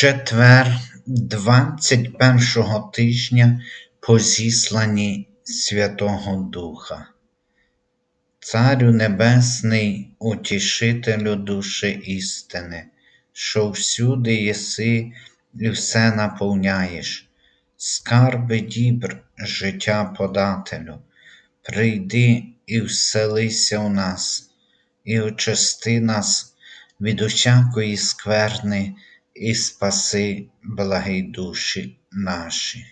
Четвер, 21 тижня по зісланні Святого Духа. Царю Небесний, утішителю душі істини, що всюди єси і все наповняєш, скарби дібр, життя подателю, прийди і вселися у нас, і очисти нас від усякої скверни і спаси благі душі наші.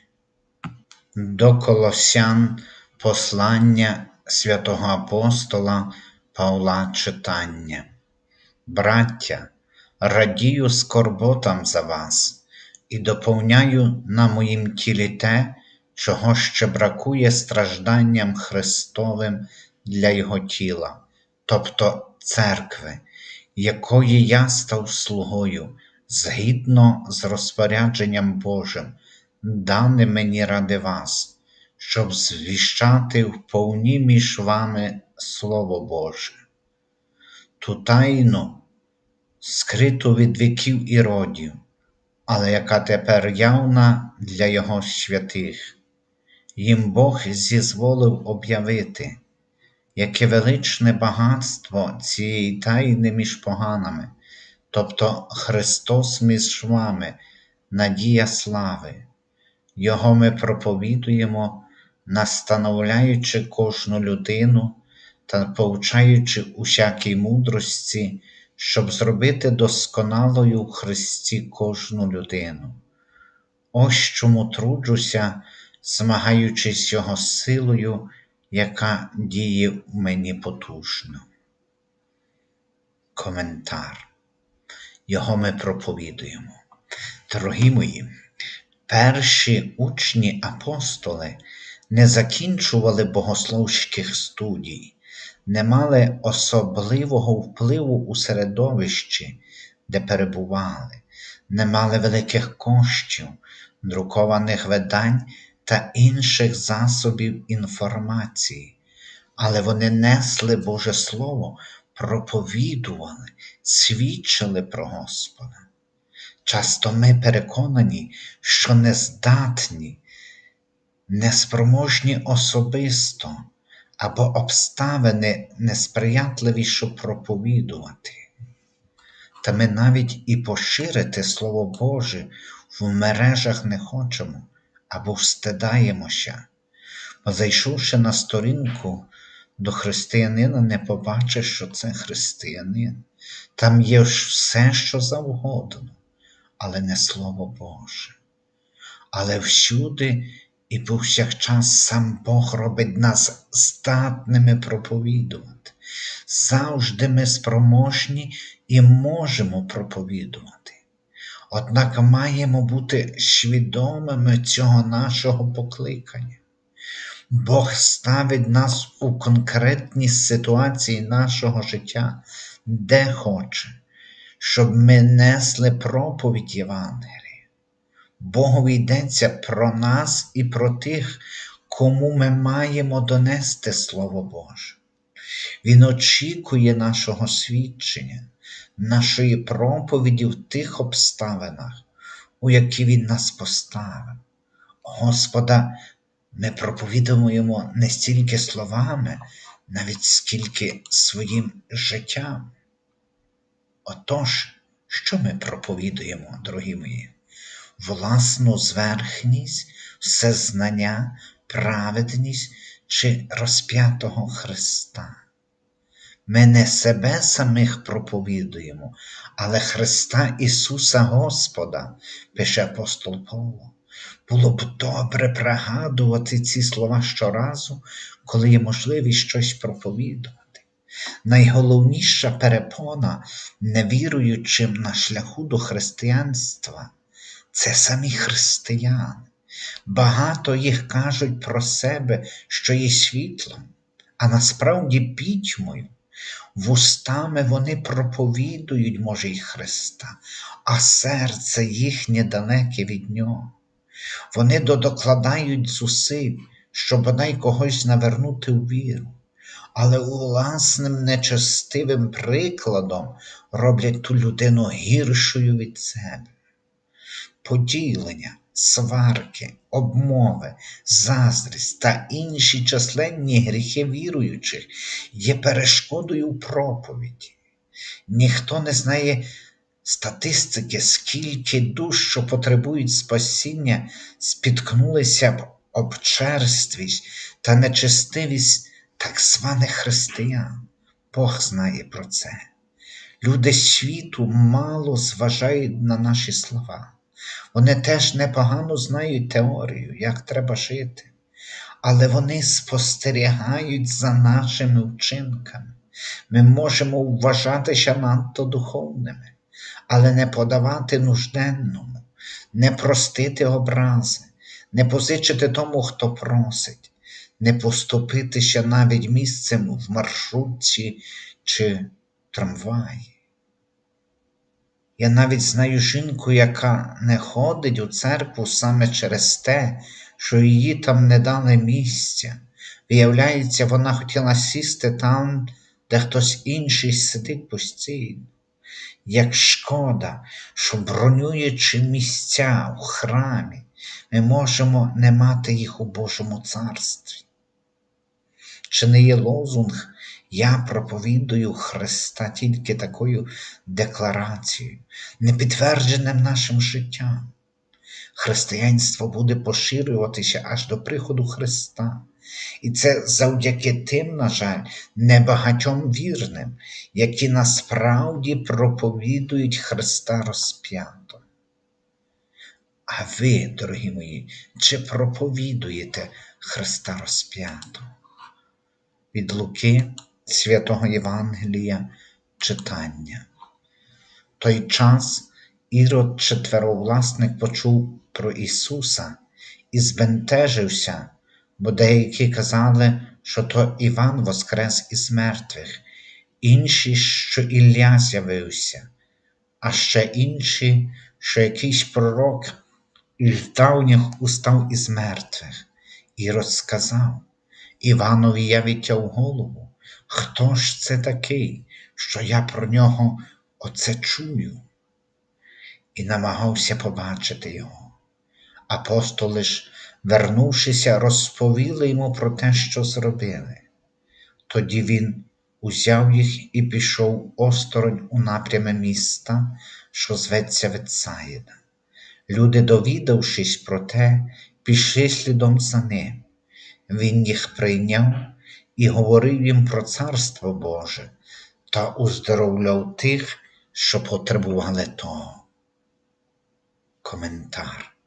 До Колосян послання святого апостола Павла читання. Браття, радію скорботам за вас і доповняю на моїм тілі те, чого ще бракує стражданням Христовим для Його тіла, тобто церкви, якої я став слугою згідно з розпорядженням Божим, дане мені ради вас, щоб звіщати вповні між вами Слово Боже. Ту тайну, скриту від віків і родів, але яка тепер явна для Його святих, їм Бог зізволив об'явити, яке величне багатство цієї тайни між поганами тобто Христос між вами, надія слави, Його ми проповідуємо, настановляючи кожну людину та повчаючи усякій мудрості, щоб зробити досконалою в Христі кожну людину. Ось чому труджуся, змагаючись Його силою, яка діє в мені потужно. Коментар його ми проповідуємо. Дорогі мої, перші учні апостоли не закінчували богословських студій, не мали особливого впливу у середовищі, де перебували, не мали великих коштів, друкованих видань та інших засобів інформації, але вони несли Боже Слово проповідували, свідчили про Господа. Часто ми переконані, що нездатні, неспроможні особисто або обставини несприятливі, щоб проповідувати. Та ми навіть і поширити Слово Боже в мережах не хочемо або встидаємося, бо зайшовши на сторінку до християнина не побачиш, що це християнин. Там є все, що завгодно, але не Слово Боже. Але всюди і повсякчас сам Бог робить нас здатними проповідувати. Завжди ми спроможні і можемо проповідувати. Однак маємо бути свідомими цього нашого покликання. Бог ставить нас у конкретні ситуації нашого життя, де хоче, щоб ми несли проповідь Євангелія. Богові йдеться про нас і про тих, кому ми маємо донести Слово Боже. Він очікує нашого свідчення, нашої проповіді в тих обставинах, у які Він нас поставив. Господа ми проповідуємо не стільки словами, навіть скільки своїм життям. Отож, що ми проповідуємо, дорогі мої? Власну зверхність, всезнання, праведність чи розп'ятого Христа. Ми не себе самих проповідуємо, але Христа Ісуса Господа, пише апостол Павло. Було б добре пригадувати ці слова щоразу, коли є можливість щось проповідувати. Найголовніша перепона невіруючим на шляху до християнства це самі християни. Багато їх кажуть про себе, що є світлом, а насправді пітьмою. Вустами вони проповідують, може, й Христа, а серце їхнє далеке від Нього. Вони докладають зусиль, щоб бодай когось навернути у віру, але власним нечестивим прикладом роблять ту людину гіршою від себе. поділення, сварки, обмови, заздрість та інші численні гріхи віруючих є перешкодою проповіді. Ніхто не знає статистики, скільки душ, що потребують спасіння, спіткнулися б об черствість та нечестивість так званих християн. Бог знає про це. Люди світу мало зважають на наші слова. Вони теж непогано знають теорію, як треба жити, але вони спостерігають за нашими вчинками. Ми можемо вважатися надто духовними, але не подавати нужденному, не простити образи, не позичити тому, хто просить, не поступитися навіть місцем в маршрутці чи трамваї. Я навіть знаю жінку, яка не ходить у церкву саме через те, що її там не дали місця. Виявляється, вона хотіла сісти там, де хтось інший сидить постійно. Як шкода, що бронюючи місця в храмі, ми можемо не мати їх у Божому царстві. Чи не є лозунг Я проповідую Христа тільки такою декларацією, не підтвердженим нашим життям? Християнство буде поширюватися аж до приходу Христа. І це завдяки тим, на жаль, небагатьом вірним, які насправді проповідують Христа розп'ято. А ви, дорогі мої, чи проповідуєте Христа розп'ято? Від Луки Святого Євангелія читання. Той час Ірод четверовласник почув про Ісуса і збентежився, бо деякі казали, що то Іван воскрес із мертвих, інші, що Ілля з'явився, а ще інші, що якийсь пророк із давніх устав із мертвих, і розказав Іванові я відтяв голову. Хто ж це такий, що я про нього оце чую? І намагався побачити його. Апостоли ж, вернувшися, розповіли йому про те, що зробили. Тоді він узяв їх і пішов осторонь у напрями міста, що зветься Ветсаїда. Люди, довідавшись про те, пішли слідом за ним. Він їх прийняв і говорив їм про Царство Боже та уздоровляв тих, що потребували того. Коментар.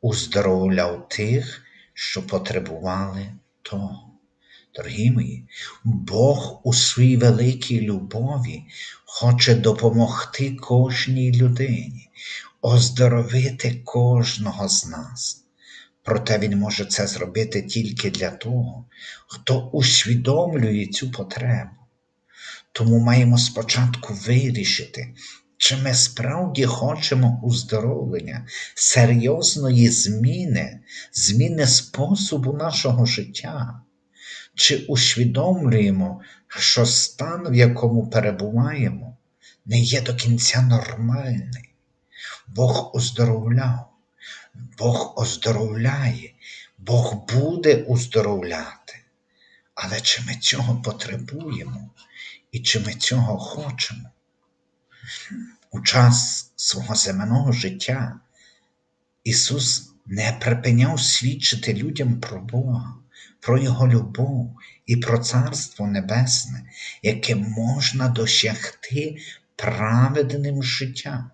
Уздоровляв тих, що потребували того. Дорогі мої, Бог у своїй великій любові хоче допомогти кожній людині, оздоровити кожного з нас. Проте Він може це зробити тільки для того, хто усвідомлює цю потребу. Тому маємо спочатку вирішити, чи ми справді хочемо уздоровлення, серйозної зміни, зміни способу нашого життя, чи усвідомлюємо, що стан, в якому перебуваємо, не є до кінця нормальний. Бог оздоровляв. Бог оздоровляє, Бог буде оздоровляти. Але чи ми цього потребуємо і чи ми цього хочемо? У час свого земного життя Ісус не припиняв свідчити людям про Бога, про Його любов і про Царство Небесне, яке можна досягти праведним життям.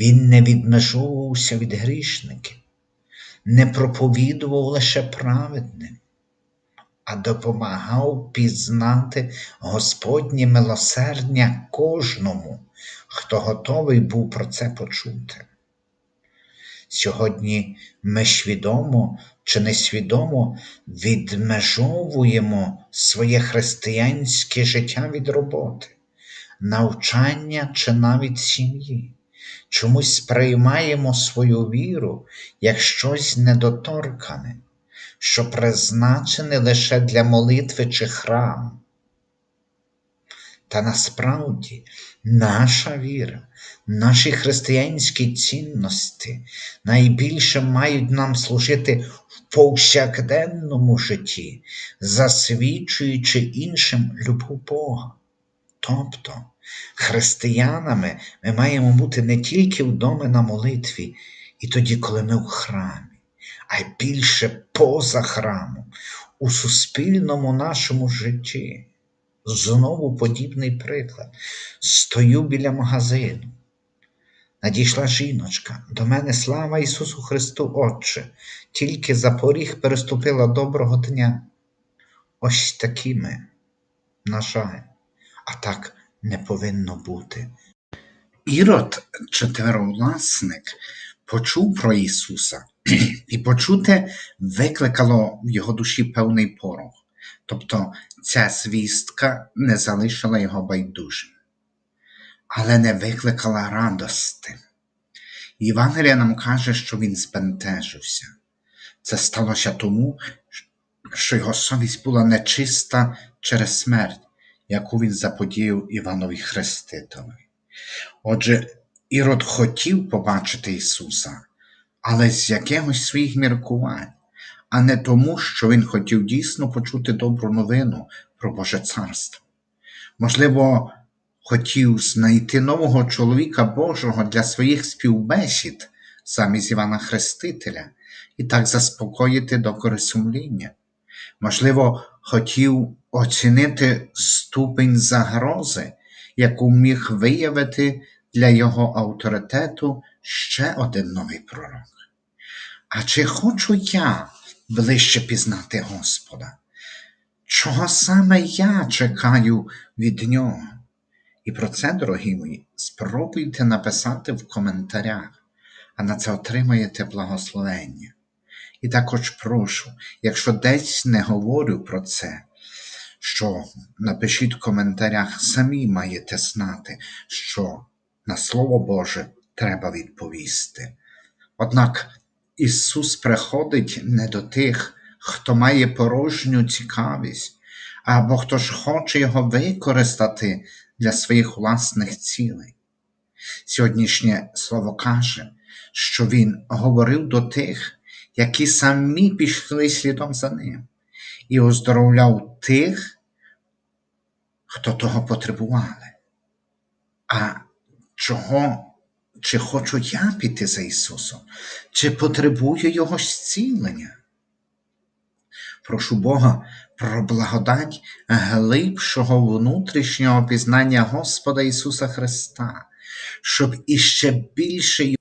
Він не відмежовувався від грішників, не проповідував лише праведним, а допомагав пізнати Господнє милосердя кожному, хто готовий був про це почути. Сьогодні ми свідомо чи несвідомо відмежовуємо своє християнське життя від роботи, навчання чи навіть сім'ї чомусь сприймаємо свою віру як щось недоторкане, що призначене лише для молитви чи храму. Та насправді наша віра, наші християнські цінності найбільше мають нам служити в повсякденному житті, засвідчуючи іншим любов Бога. Тобто, християнами ми маємо бути не тільки вдома на молитві, і тоді, коли ми в храмі, а й більше поза храмом, у суспільному нашому житті. Знову подібний приклад. Стою біля магазину. Надійшла жіночка, до мене слава Ісусу Христу, Отче, тільки за поріг переступила доброго дня. Ось такі ми, на жаль, а так не повинно бути. Ірод, четверовласник, почув про Ісуса, і почуте викликало в його душі певний порох. Тобто ця звістка не залишила його байдужим, але не викликала радости. Євангелія нам каже, що він збентежився. Це сталося тому, що його совість була нечиста через смерть, яку він заподіяв Іванові Хрестителеві. Отже, Ірод хотів побачити Ісуса, але з якихось своїх міркувань, а не тому, що він хотів дійсно почути добру новину про Боже Царство. Можливо, хотів знайти нового чоловіка Божого для своїх співбесід замість Івана Хрестителя і так заспокоїти докори сумління. Можливо, хотів оцінити ступень загрози, яку міг виявити для його авторитету ще один новий пророк. А чи хочу я ближче пізнати Господа? Чого саме я чекаю від нього? І про це, дорогі мої, спробуйте написати в коментарях, а на це отримаєте благословення. І також прошу, якщо десь не говорю про це, що напишіть в коментарях, самі маєте знати, що на Слово Боже треба відповісти. Однак Ісус приходить не до тих, хто має порожню цікавість, або хто ж хоче його використати для своїх власних цілей. Сьогоднішнє слово каже, що Він говорив до тих, які самі пішли слідом за ним, і оздоровляв тих, хто того потребували. А чого? Чи хочу я піти за Ісусом, чи потребую Його зцілення? Прошу Бога про благодать глибшого внутрішнього пізнання Господа Ісуса Христа, щоб іще більше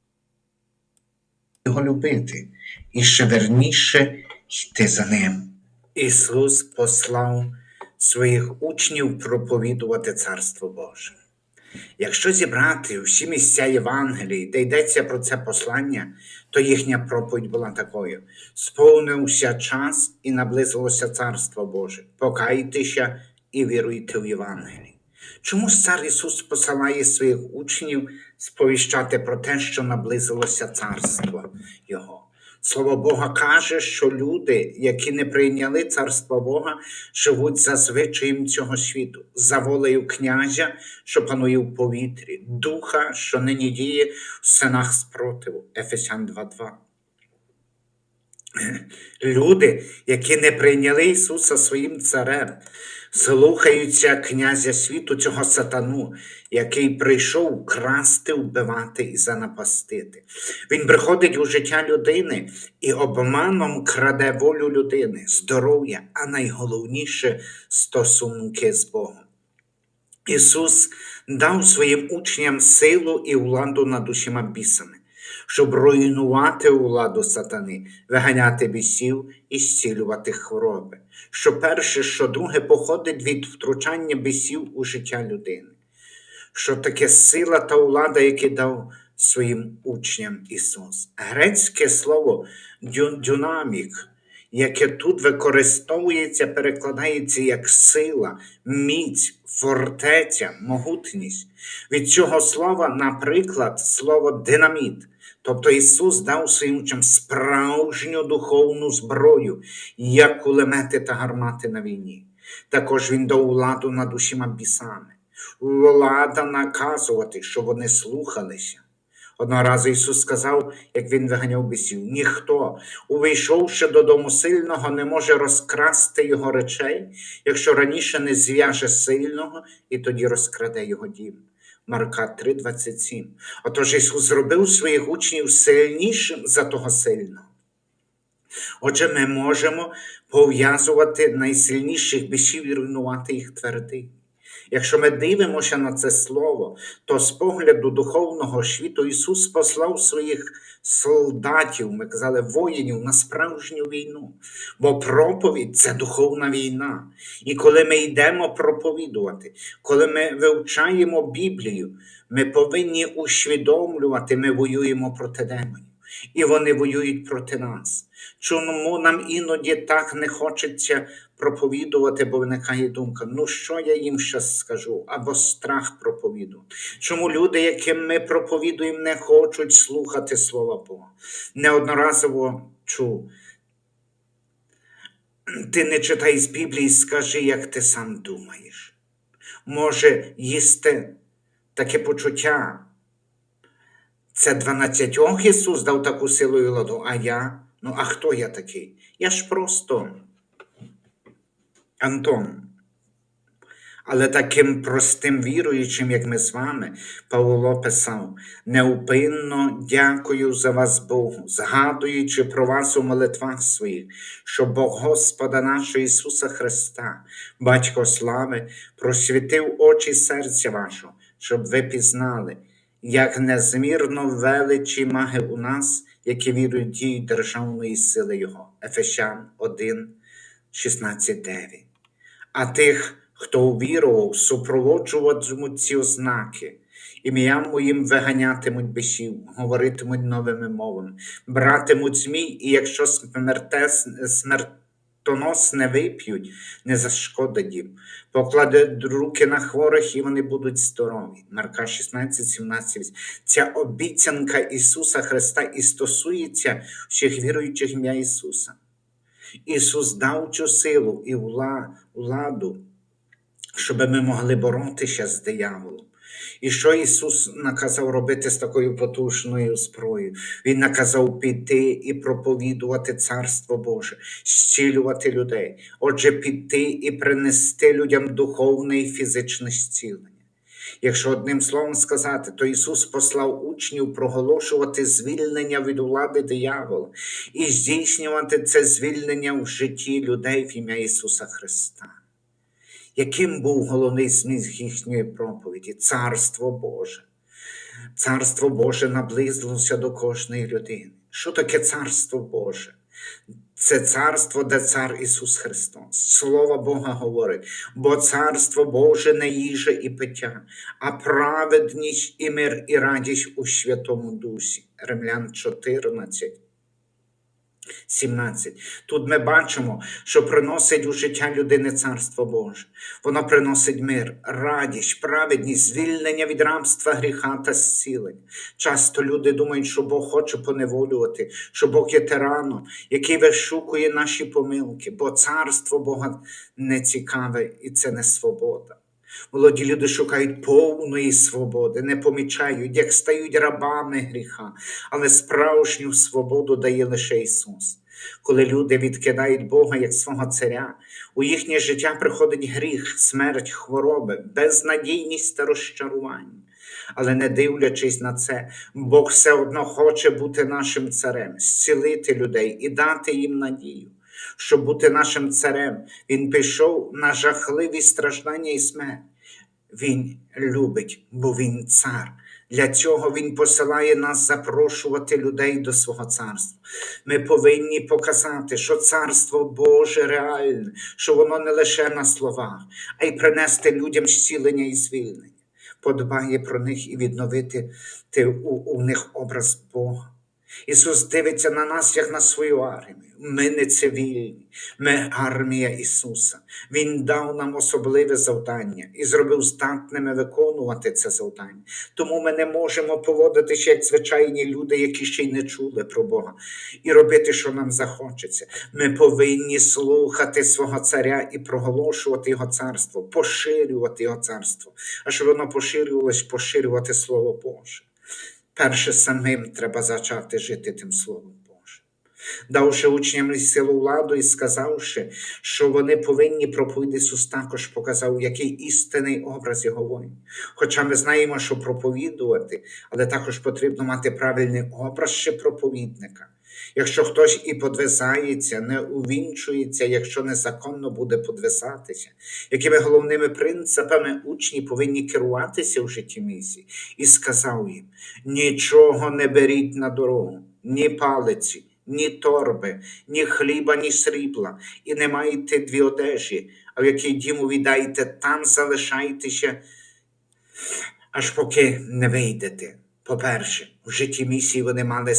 Його любити, і ще верніше йти за Ним. Ісус послав своїх учнів проповідувати Царство Боже. Якщо зібрати всі місця Євангелії, де йдеться про це послання, то їхня проповідь була такою: сповнився час і наблизилося Царство Боже. Покайтеся і віруйте в Євангелії. Чому цар Ісус посилає своїх учнів сповіщати про те, що наблизилося царство Його? Слово Бога каже, що люди, які не прийняли царство Бога, живуть за звичаєм цього світу, за волею князя, що панує в повітрі, духа, що нині діє в синах спротиву. Ефесян 2.2. Люди, які не прийняли Ісуса своїм царем, слухаються князя світу, цього сатану, який прийшов красти, вбивати і занапастити. Він приходить у життя людини і обманом краде волю людини, здоров'я, а найголовніше стосунки з Богом. Ісус дав своїм учням силу і владу над усіма бісами, щоб руйнувати владу сатани, виганяти бісів і зцілювати хвороби. Що перше, що друге походить від втручання бісів у життя людини. Що таке сила та влада, які дав своїм учням Ісус. Грецьке слово дюнамік, яке тут використовується, перекладається як сила, міць, фортеця, могутність. Від цього слова, наприклад, слово динаміт. Тобто Ісус дав своїм учням справжню духовну зброю, як кулемети та гармати на війні. Також Він дав владу над усіма бісами. влада наказувати, щоб вони слухалися. Одного разу Ісус сказав, як Він виганяв бісів, ніхто, увійшовши додому сильного, не може розкрасти його речей, якщо раніше не зв'яже сильного і тоді розкраде його дім. Марка 3,27. Отож Ісус зробив своїх учнів сильнішим за того сильного. Отже, ми можемо пов'язувати найсильніших бісів і руйнувати їх твердинь. Якщо ми дивимося на це слово, то з погляду духовного світу Ісус послав своїх солдатів, ми казали, воїнів на справжню війну. Бо проповідь це духовна війна. І коли ми йдемо проповідувати, коли ми вивчаємо Біблію, ми повинні усвідомлювати, ми воюємо проти демонів. І вони воюють проти нас. Чому нам іноді так не хочеться проповідувати, бо виникає думка, ну що я їм щас скажу, або страх проповідувати. Чому люди, яким ми проповідуємо, не хочуть слухати Слова Бога? Неодноразово чув. Ти не читай з Біблії, скажи, як ти сам думаєш. Може, їсти таке почуття. Це 12 Ісус дав таку силу і владу, а я? Ну, а хто я такий? Я ж просто Антон. Але таким простим віруючим, як ми з вами, Павло писав: неупинно дякую за вас Богу, згадуючи про вас у молитвах своїх, що Бог Господа нашого Ісуса Христа, Батько слави, просвітив очі серця вашого, щоб ви пізнали, як незмірно величі маги у нас, які вірують дії державної сили Його. Ефесян 1, 16, 9. А тих, хто увірував, супроводжуватимуть ці ознаки. Ім'ям моїм виганятимуть бісів, говоритимуть новими мовами, братимуть змій, і якщо смертес, смертоносне вип'ють, не зашкодить їм. Покладуть руки на хворих, і вони будуть здорові. Марка 16, 17. 8. Ця обіцянка Ісуса Христа і стосується всіх віруючих ім'я Ісуса. Ісус дав цю силу і вла- владу, щоб ми могли боротися з дияволом. І що Ісус наказав робити з такою потужною зброєю? Він наказав піти і проповідувати Царство Боже, зцілювати людей. Отже, піти і принести людям духовне і фізичне зцілення. Якщо одним словом сказати, то Ісус послав учнів проголошувати звільнення від влади диявола і здійснювати це звільнення в житті людей в ім'я Ісуса Христа. Яким був головний зміст їхньої проповіді? Царство Боже. Царство Боже наблизилося до кожної людини. Що таке Царство Боже? Це царство, де цар Ісус Христос. Слово Бога говорить, бо царство Боже не їжа і пиття, а праведність і мир і радість у Святому Дусі. Римлян 14. 17. Тут ми бачимо, що приносить у життя людини Царство Боже. Воно приносить мир, радість, праведність, звільнення від рабства, гріха та зцілення. Часто люди думають, що Бог хоче поневолювати, що Бог є тираном, який вишукує наші помилки, бо царство Бога не цікаве і це не свобода. Молоді люди шукають повної свободи, не помічають, як стають рабами гріха, але справжню свободу дає лише Ісус. Коли люди відкидають Бога як свого царя, у їхнє життя приходить гріх, смерть, хвороби, безнадійність та розчарування. Але не дивлячись на це, Бог все одно хоче бути нашим царем, зцілити людей і дати їм надію. Щоб бути нашим царем, Він пішов на жахливі страждання і смерть. Він любить, бо він цар. Для цього він посилає нас запрошувати людей до свого царства. Ми повинні показати, що царство Боже реальне, що воно не лише на словах, а й принести людям зцілення і звільнення, подбає про них і відновити у, у них образ Бога. Ісус дивиться на нас, як на свою армію. Ми не цивільні, ми армія Ісуса. Він дав нам особливе завдання і зробив здатними виконувати це завдання. Тому ми не можемо поводитися як звичайні люди, які ще й не чули про Бога, і робити, що нам захочеться. Ми повинні слухати свого царя і проголошувати Його царство, поширювати Його царство. А щоб воно поширювалось, поширювати Слово Боже. Перше самим треба зачати жити тим Словом Божим. Давши учням силу владу і сказавши, що вони повинні проповідати Ісус також показав, який істинний образ його воїн. Хоча ми знаємо, що проповідувати, але також потрібно мати правильний образ ще проповідника. Якщо хтось і подвизається, не увінчується, якщо незаконно буде подвизатися, якими головними принципами учні повинні керуватися в житті місії, і сказав їм: нічого не беріть на дорогу, ні палиці, ні торби, ні хліба, ні срібла, і не майте дві одежі, а в який дім увійдайте, там залишайтеся, аж поки не вийдете. По-перше, в житті місії вони мали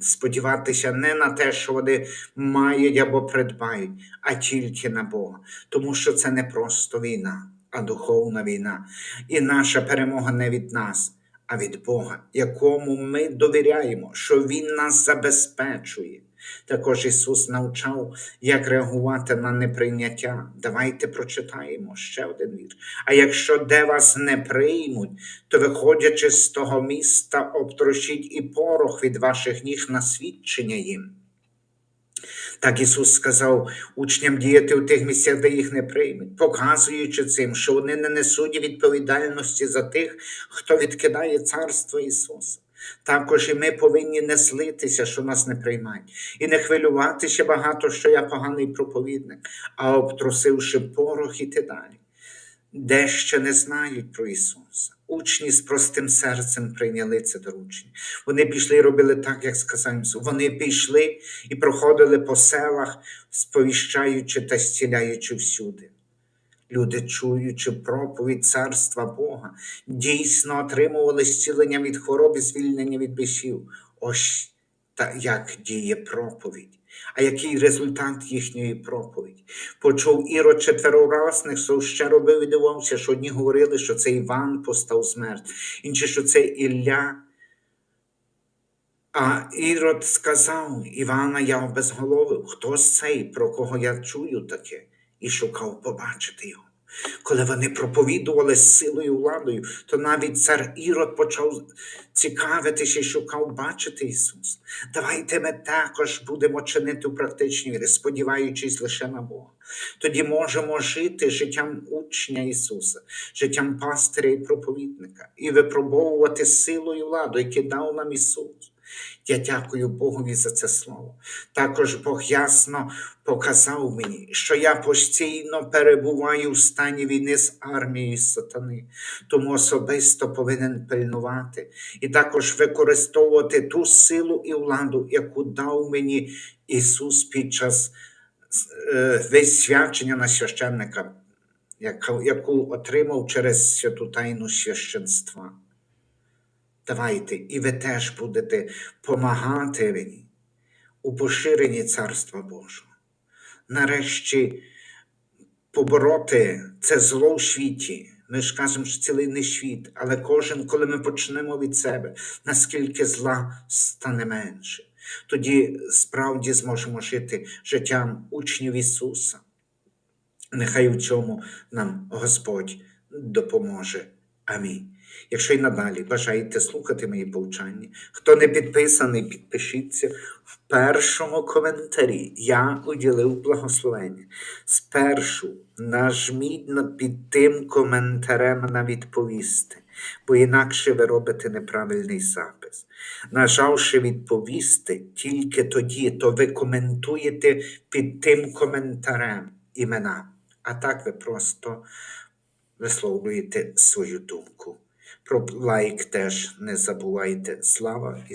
сподіватися не на те, що вони мають або придбають, а тільки на Бога. Тому що це не просто війна, а духовна війна. І наша перемога не від нас, а від Бога, якому ми довіряємо, що Він нас забезпечує. Також Ісус навчав, як реагувати на неприйняття. Давайте прочитаємо ще один вірш. А якщо де вас не приймуть, то виходячи з того міста, обтрощіть і порох від ваших ніг на свідчення їм. Так Ісус сказав учням діяти у тих місцях, де їх не приймуть, показуючи цим, що вони не несуть відповідальності за тих, хто відкидає царство Ісуса. Також і ми повинні не слитися, що нас не приймають, і не хвилюватися багато, що я поганий проповідник, а обтрусивши порох іти далі. Де ще не знають про Ісуса. Учні з простим серцем прийняли це доручення. Вони пішли і робили так, як сказав Ісус. Вони пішли і проходили по селах, сповіщаючи та зціляючи всюди. Люди, чуючи проповідь царства Бога, дійсно отримували зцілення від хвороб і звільнення від бісів. Ось та як діє проповідь. А який результат їхньої проповіді? Почув Ірод четвероразних, що ще робив і дивувався, що одні говорили, що це Іван постав смерть, інші, що це Ілля. А Ірод сказав Івана, я обезголовив, хто з цей, про кого я чую таке, і шукав побачити його. Коли вони проповідували з силою владою, то навіть цар Ірод почав цікавитися і шукав бачити Ісуса. Давайте ми також будемо чинити у практичній вірі, сподіваючись лише на Бога. Тоді можемо жити життям учня Ісуса, життям пастиря і проповідника, і випробовувати силу і владу, які дав нам Ісус. Я дякую Богові за це слово. Також Бог ясно показав мені, що я постійно перебуваю в стані війни з армією сатани, тому особисто повинен пильнувати і також використовувати ту силу і владу, яку дав мені Ісус під час е, висвячення на священника, яку отримав через святу тайну священства. Давайте, і ви теж будете помагати мені у поширенні Царства Божого. Нарешті побороти це зло в світі. Ми ж кажемо, що цілий не світ, але кожен, коли ми почнемо від себе, наскільки зла стане менше, тоді справді зможемо жити життям учнів Ісуса. Нехай у цьому нам Господь допоможе. Амінь. Якщо й надалі бажаєте слухати мої повчання, хто не підписаний, підпишіться. В першому коментарі я уділив благословення. Спершу нажміть на- під тим коментарем на відповісти, бо інакше ви робите неправильний запис. Нажавши відповісти, тільки тоді, то ви коментуєте під тим коментарем імена. А так ви просто висловлюєте свою думку. Про лайк теж не забувайте. Слава Ісусу!